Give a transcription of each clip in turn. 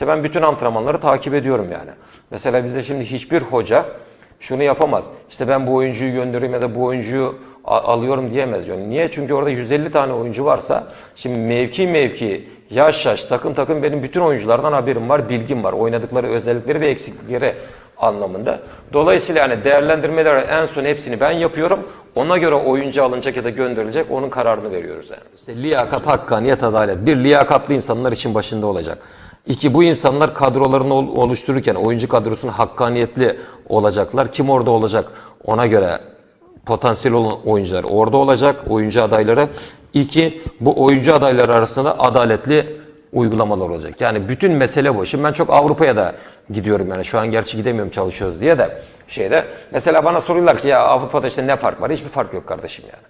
İşte ben bütün antrenmanları takip ediyorum yani. Mesela bizde şimdi hiçbir hoca şunu yapamaz. İşte ben bu oyuncuyu gönderiyorum ya da bu oyuncuyu alıyorum diyemez. Yani niye? Çünkü orada 150 tane oyuncu varsa şimdi mevki mevki, yaş yaş, takım takım benim bütün oyunculardan haberim var, bilgim var. Oynadıkları özellikleri ve eksiklikleri anlamında. Dolayısıyla yani değerlendirmeler en son hepsini ben yapıyorum. Ona göre oyuncu alınacak ya da gönderilecek onun kararını veriyoruz yani. İşte liyakat, hakkaniyet, adalet. Bir liyakatlı insanlar için başında olacak. İki bu insanlar kadrolarını ol- oluştururken oyuncu kadrosunu hakkaniyetli olacaklar. Kim orada olacak ona göre potansiyel olan oyuncular orada olacak oyuncu adayları. İki bu oyuncu adayları arasında adaletli uygulamalar olacak. Yani bütün mesele bu. Şimdi ben çok Avrupa'ya da gidiyorum yani şu an gerçi gidemiyorum çalışıyoruz diye de şeyde. Mesela bana soruyorlar ki ya Avrupa'da işte ne fark var? Hiçbir fark yok kardeşim yani.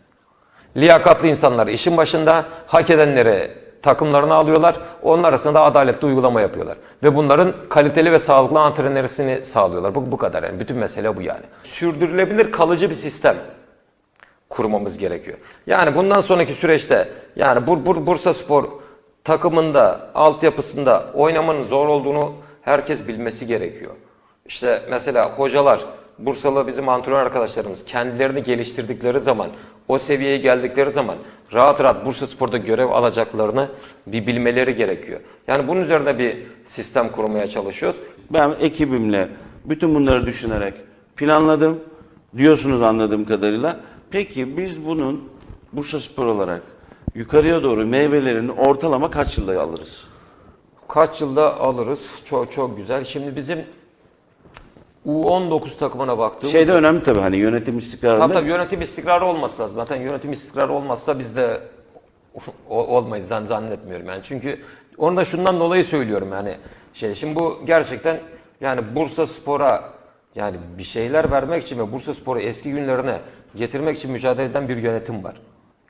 Liyakatlı insanlar işin başında, hak edenleri takımlarına alıyorlar. Onun arasında adaletli uygulama yapıyorlar. Ve bunların kaliteli ve sağlıklı antrenörsünü sağlıyorlar. Bu, bu kadar yani. Bütün mesele bu yani. Sürdürülebilir kalıcı bir sistem kurmamız gerekiyor. Yani bundan sonraki süreçte yani Bur Bur Bursa Spor takımında, altyapısında oynamanın zor olduğunu herkes bilmesi gerekiyor. İşte mesela hocalar, Bursalı bizim antrenör arkadaşlarımız kendilerini geliştirdikleri zaman, o seviyeye geldikleri zaman rahat rahat Bursa Spor'da görev alacaklarını bir bilmeleri gerekiyor. Yani bunun üzerine bir sistem kurmaya çalışıyoruz. Ben ekibimle bütün bunları düşünerek planladım. Diyorsunuz anladığım kadarıyla. Peki biz bunun Bursa Spor olarak yukarıya doğru meyvelerini ortalama kaç yılda alırız? Kaç yılda alırız? Çok çok güzel. Şimdi bizim U19 takımına baktığımız Şeyde önemli tabii hani yönetim istikrarında. Tabii tabii yönetim istikrarı olması lazım. Zaten yönetim istikrarı olmazsa biz de olmayız zan- zannetmiyorum yani. Çünkü onu da şundan dolayı söylüyorum yani. Şey şimdi bu gerçekten yani Bursa Spor'a yani bir şeyler vermek için ve Bursa Spor'u eski günlerine getirmek için mücadele eden bir yönetim var.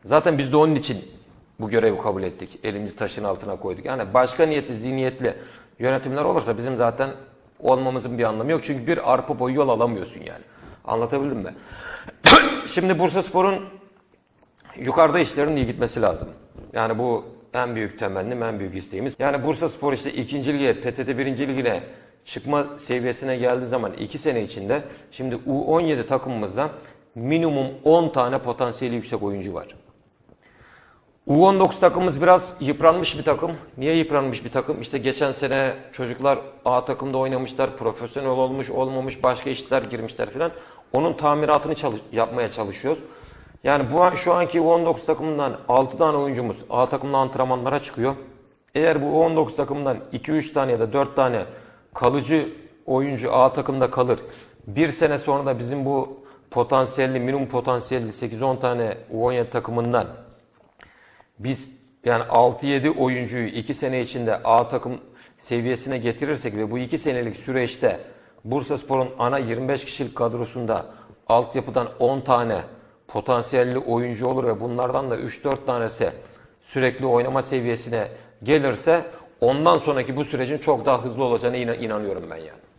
Zaten biz de onun için bu görevi kabul ettik. Elimizi taşın altına koyduk. Yani başka niyetli, zihniyetli yönetimler olursa bizim zaten olmamızın bir anlamı yok. Çünkü bir arpa boyu yol alamıyorsun yani. Anlatabildim mi? Şimdi Bursa Spor'un yukarıda işlerin iyi gitmesi lazım. Yani bu en büyük temennim, en büyük isteğimiz. Yani Bursa Spor işte ikinci lige, PTT birinci ligine çıkma seviyesine geldiği zaman iki sene içinde şimdi U17 takımımızda minimum 10 tane potansiyeli yüksek oyuncu var. U19 takımımız biraz yıpranmış bir takım. Niye yıpranmış bir takım? İşte geçen sene çocuklar A takımda oynamışlar, profesyonel olmuş, olmamış, başka işler girmişler filan. Onun tamiratını çalış- yapmaya çalışıyoruz. Yani bu şu anki U19 takımından 6 tane oyuncumuz A takımda antrenmanlara çıkıyor. Eğer bu U19 takımından 2-3 tane ya da 4 tane kalıcı oyuncu A takımda kalır. Bir sene sonra da bizim bu potansiyelli, minimum potansiyelli 8-10 tane U17 takımından biz yani 6-7 oyuncuyu 2 sene içinde A takım seviyesine getirirsek ve bu 2 senelik süreçte Bursa Spor'un ana 25 kişilik kadrosunda altyapıdan 10 tane potansiyelli oyuncu olur ve bunlardan da 3-4 tanesi sürekli oynama seviyesine gelirse ondan sonraki bu sürecin çok daha hızlı olacağına inan- inanıyorum ben yani.